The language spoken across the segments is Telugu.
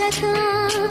second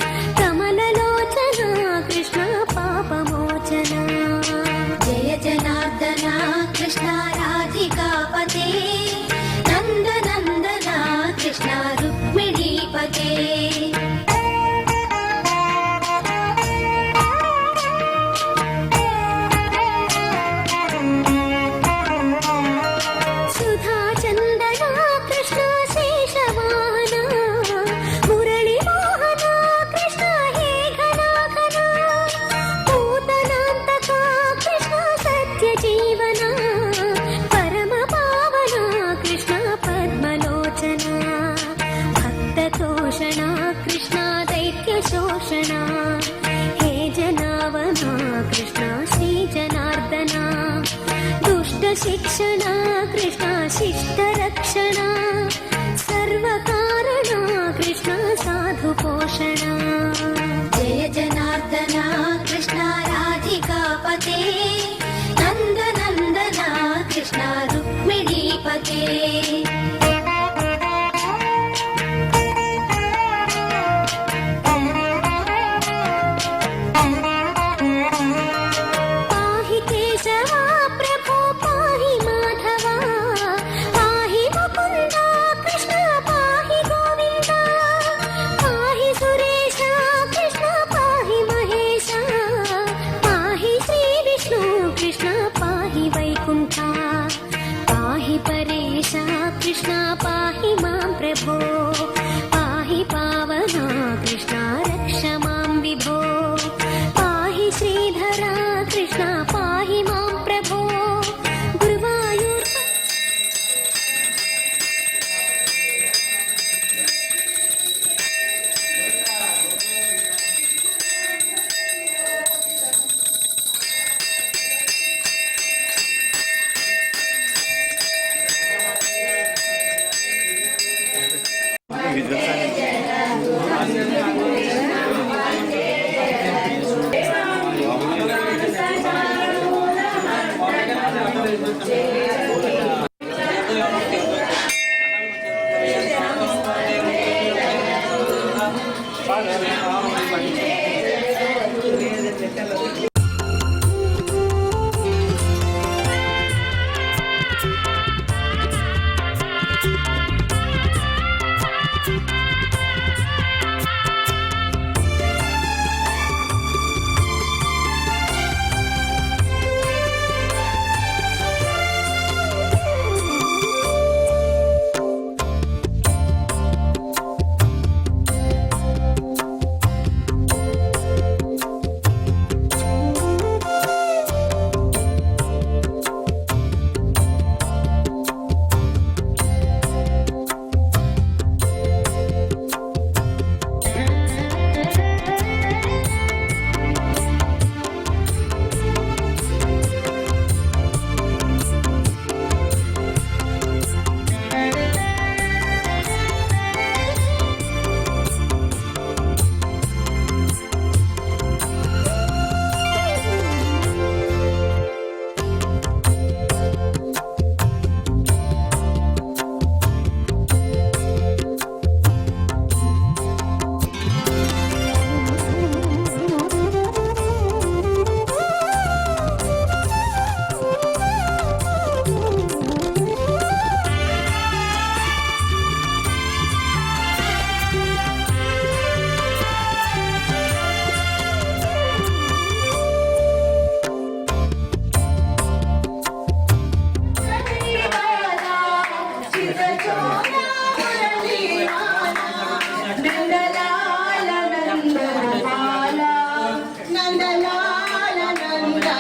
దుష్ట శిక్షణ కృష్ణ శిష్ట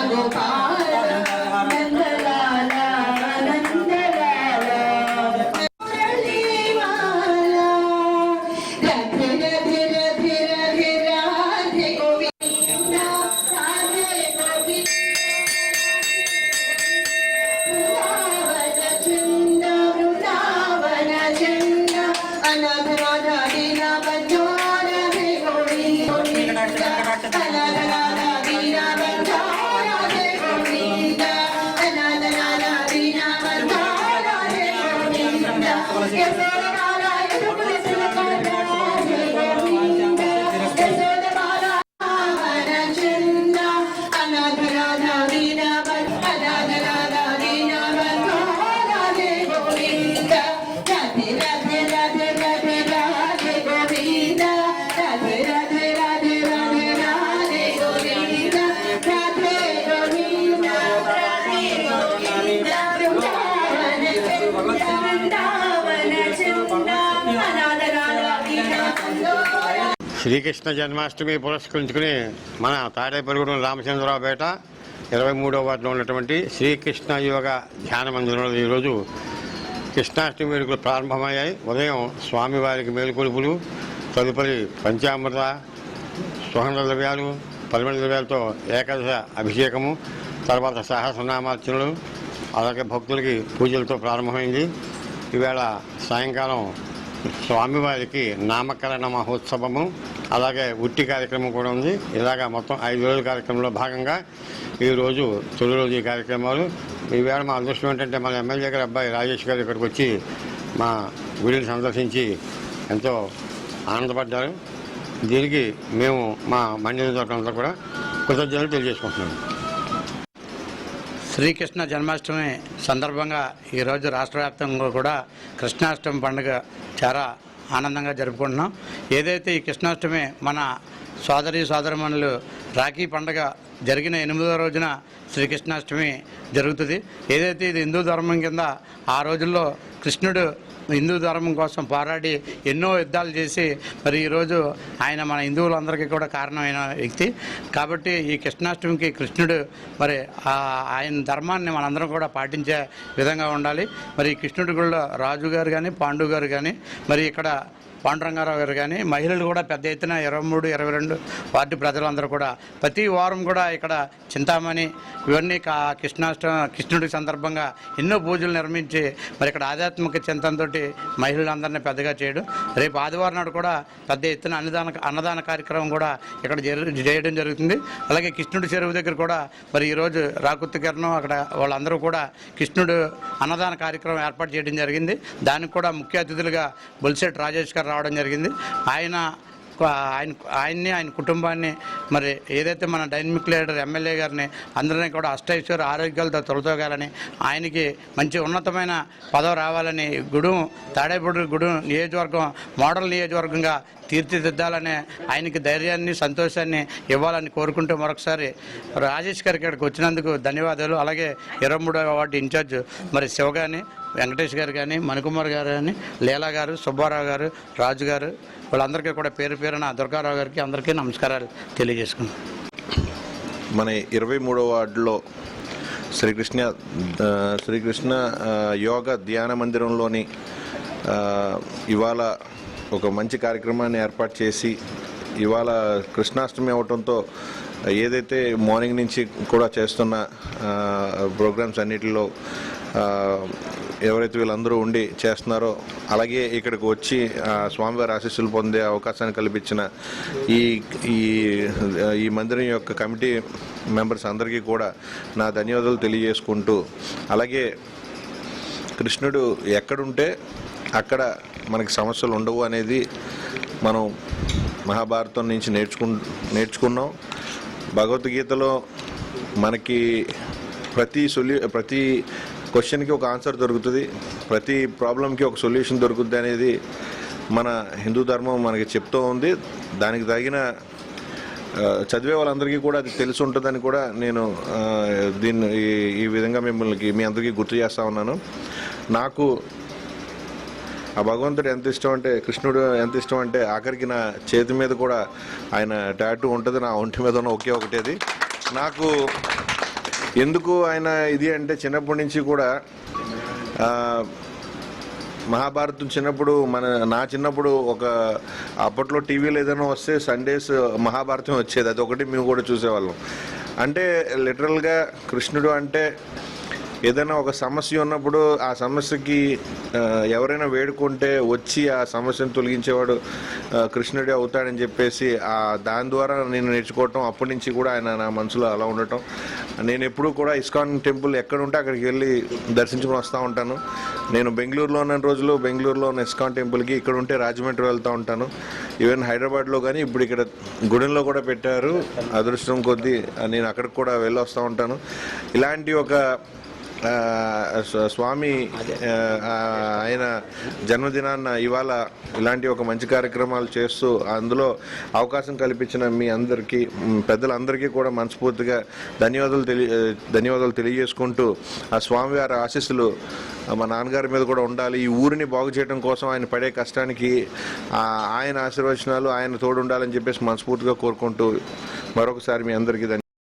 voltar. శ్రీకృష్ణ జన్మాష్టమి పురస్కరించుకుని మన తాడేపల్లిగూడెం రామచంద్రరావుపేట ఇరవై మూడవ వార్డులో ఉన్నటువంటి శ్రీకృష్ణ యోగ ధ్యాన మందిరంలో ఈరోజు కృష్ణాష్టమి వేడుకలు ప్రారంభమయ్యాయి. ఉదయం స్వామివారికి మేలుకొలుపులు తదుపరి పంచామృత సుగంధ ద్రవ్యాలు పరిమళ ద్రవ్యాలతో ఏకాదశ అభిషేకము తర్వాత సహస్రనామార్చనలు అలాగే భక్తులకి పూజలతో ప్రారంభమైంది. ఈవేళ సాయంకాలం స్వామివారికి నామకరణ మహోత్సవము అలాగే ఉట్టి కార్యక్రమం కూడా ఉంది. ఇలాగా మొత్తం ఐదు రోజుల కార్యక్రమంలో భాగంగా ఈరోజు తొలి రోజు ఈ కార్యక్రమాలు. ఈవేళ మా అదృష్టం ఏంటంటే మన ఎమ్మెల్యే గారి అబ్బాయి రాజేష్ గారు ఇక్కడికి వచ్చి మా గుడిని సందర్శించి ఎంతో ఆనందపడ్డారు. దీనికి మేము మా మండలంతా కూడా కృతజ్ఞతలు తెలియజేసుకుంటున్నాము శ్రీకృష్ణ జన్మాష్టమి సందర్భంగా ఈరోజు రాష్ట్ర వ్యాప్తంగా కూడా కృష్ణాష్టమి పండుగ చాలా ఆనందంగా జరుపుకుంటున్నాం. ఏదైతే ఈ కృష్ణాష్టమి మన సోదరి సోదరమణులు రాఖీ పండగ జరిగిన ఎనిమిదో రోజున శ్రీకృష్ణాష్టమి జరుగుతుంది. ఏదైతే ఇది హిందూ ధర్మం కింద ఆ రోజుల్లో కృష్ణుడు హిందూ ధర్మం కోసం పోరాడి ఎన్నో యుద్ధాలు చేసి మరి ఈరోజు ఆయన మన హిందువులందరికీ కూడా కారణమైన వ్యక్తి. కాబట్టి ఈ కృష్ణాష్టమికి కృష్ణుడు మరి ఆయన ధర్మాన్ని మనందరం కూడా పాటించే విధంగా ఉండాలి. మరి కృష్ణుడు కృష్ణుడి గుళ్ళో రాజు గారు కానీ పాండు గారు కానీ మరి ఇక్కడ పాండురంగారావు గారు కానీ మహిళలు కూడా పెద్ద ఎత్తున ఇరవై మూడు ఇరవై రెండు వార్డు ప్రజలందరూ కూడా ప్రతి వారం కూడా ఇక్కడ చింతామణి ఇవన్నీ కా కృష్ణాష్టమి కృష్ణుడి సందర్భంగా ఎన్నో పూజలు నిర్మించి మరి ఇక్కడ ఆధ్యాత్మిక చింతనతో మహిళలందరినీ పెద్దగా చేయడం. రేపు ఆదివారం నాడు కూడా పెద్ద ఎత్తున అన్నదాన అన్నదాన కార్యక్రమం కూడా ఇక్కడ చేయడం జరుగుతుంది. అలాగే కృష్ణుడి చెరువు దగ్గర కూడా మరి ఈరోజు రాకుత్తి అక్కడ వాళ్ళందరూ కూడా కృష్ణుడు అన్నదాన కార్యక్రమం ఏర్పాటు చేయడం జరిగింది. దానికి కూడా ముఖ్య అతిథులుగా బొలిశెట్టి రాజేష్ గారు రావడం జరిగింది. ఆయన ఆయన ఆయన్ని ఆయన కుటుంబాన్ని మరి ఏదైతే మన డైనమిక్ లీడర్ ఎమ్మెల్యే గారిని అందరినీ కూడా అష్టైశ్వర ఆరోగ్యాలతో తొలతోగాలని ఆయనకి మంచి ఉన్నతమైన పదవి రావాలని గుడు తాడేపూడి గుడు నియోజకవర్గం మోడల్ నియోజకవర్గంగా తీర్చిదిద్దాలనే ఆయనకి ధైర్యాన్ని సంతోషాన్ని ఇవ్వాలని కోరుకుంటూ మరొకసారి రాజేష్ గారికి ఇక్కడికి వచ్చినందుకు ధన్యవాదాలు. అలాగే ఇరవై మూడవ వార్డు ఇన్ఛార్జ్ మరి శివ కానీ వెంకటేష్ గారు కానీ మణికుమార్ గారు కానీ లీలా గారు సుబ్బారావు గారు రాజు గారు వాళ్ళందరికీ కూడా పేరు పేరున దుర్గారావు గారికి అందరికీ నమస్కారాలు తెలియజేసుకున్నాను మన ఇరవై మూడవ వార్డులో శ్రీకృష్ణ శ్రీకృష్ణ యోగ ధ్యాన మందిరంలోని ఇవాళ ఒక మంచి కార్యక్రమాన్ని ఏర్పాటు చేసి ఇవాళ కృష్ణాష్టమి అవటంతో ఏదైతే మార్నింగ్ నుంచి కూడా చేస్తున్న ప్రోగ్రామ్స్ అన్నిటిలో ఎవరైతే వీళ్ళందరూ ఉండి చేస్తున్నారో అలాగే ఇక్కడికి వచ్చి స్వామివారి ఆశీస్సులు పొందే అవకాశాన్ని కల్పించిన ఈ ఈ ఈ మందిరం యొక్క కమిటీ మెంబర్స్ అందరికీ కూడా నా ధన్యవాదాలు తెలియజేసుకుంటూ అలాగే కృష్ణుడు ఎక్కడుంటే అక్కడ మనకి సమస్యలు ఉండవు అనేది మనం మహాభారతం నుంచి నేర్చుకు నేర్చుకున్నాం. భగవద్గీతలో మనకి ప్రతి సొల్యూ ప్రతి క్వశ్చన్కి ఒక ఆన్సర్ దొరుకుతుంది. ప్రతి ప్రాబ్లంకి ఒక సొల్యూషన్ దొరుకుతుంది అనేది మన హిందూ ధర్మం మనకి చెప్తూ ఉంది. దానికి తగిన చదివే వాళ్ళందరికీ కూడా అది తెలిసి ఉంటుందని కూడా నేను దీన్ని ఈ- ఈ విధంగా మిమ్మల్ని మీ అందరికీ గుర్తు చేస్తూ ఉన్నాను. నాకు ఆ భగవంతుడు ఎంత ఇష్టం అంటే కృష్ణుడు ఎంత ఇష్టం అంటే ఆఖరికి నా చేతి మీద కూడా ఆయన టాటూ ఉంటుంది నా ఒంటి మీద ఉన్న ఒకే ఒకటేది. నాకు ఎందుకు ఆయన ఇది అంటే చిన్నప్పటి నుంచి కూడా మహాభారతం చిన్నప్పుడు మన నా చిన్నప్పుడు ఒక అప్పట్లో టీవీలో ఏదైనా వస్తే సండేస్ మహాభారతం వచ్చేది. అది ఒకటి మేము కూడా చూసేవాళ్ళం. అంటే లిటరల్గా కృష్ణుడు అంటే ఏదైనా ఒక సమస్య ఉన్నప్పుడు ఆ సమస్యకి ఎవరైనా వేడుకుంటే వచ్చి ఆ సమస్యను తొలగించేవాడు కృష్ణుడే అవుతాడని చెప్పేసి ఆ దాని ద్వారా నేను నేర్చుకోవటం అప్పటి నుంచి కూడా ఆయన నా మనసులో అలా ఉండటం. నేను ఎప్పుడూ కూడా ఇస్కాన్ టెంపుల్ ఎక్కడ ఉంటే అక్కడికి వెళ్ళి దర్శించుకుని వస్తూ ఉంటాను. నేను బెంగళూరులో ఉన్న రోజులు బెంగళూరులో ఉన్న ఇస్కాన్ టెంపుల్కి ఇక్కడ ఉంటే రాజమండ్రి వెళ్తూ ఉంటాను. ఈవెన్ హైదరాబాద్లో కానీ ఇప్పుడు ఇక్కడ గుడెంలో కూడా పెట్టారు. అదృష్టం కొద్దీ నేను అక్కడికి కూడా వెళ్ళి వస్తూ ఉంటాను. ఇలాంటి ఒక స్వామి ఆయన జన్మదినాన్న ఇవాళ ఇలాంటి ఒక మంచి కార్యక్రమాలు చేస్తూ అందులో అవకాశం కల్పించిన మీ అందరికీ పెద్దలందరికీ కూడా మనస్ఫూర్తిగా ధన్యవాదాలు తెలియ ధన్యవాదాలు తెలియజేసుకుంటూ ఆ స్వామివారి ఆశీస్సులు మా నాన్నగారి మీద కూడా ఉండాలి. ఈ ఊరిని బాగు చేయడం కోసం ఆయన పడే కష్టానికి ఆయన ఆశీర్వచనాలు ఆయన తోడు ఉండాలని చెప్పేసి మనస్ఫూర్తిగా కోరుకుంటూ మరొకసారి మీ అందరికీ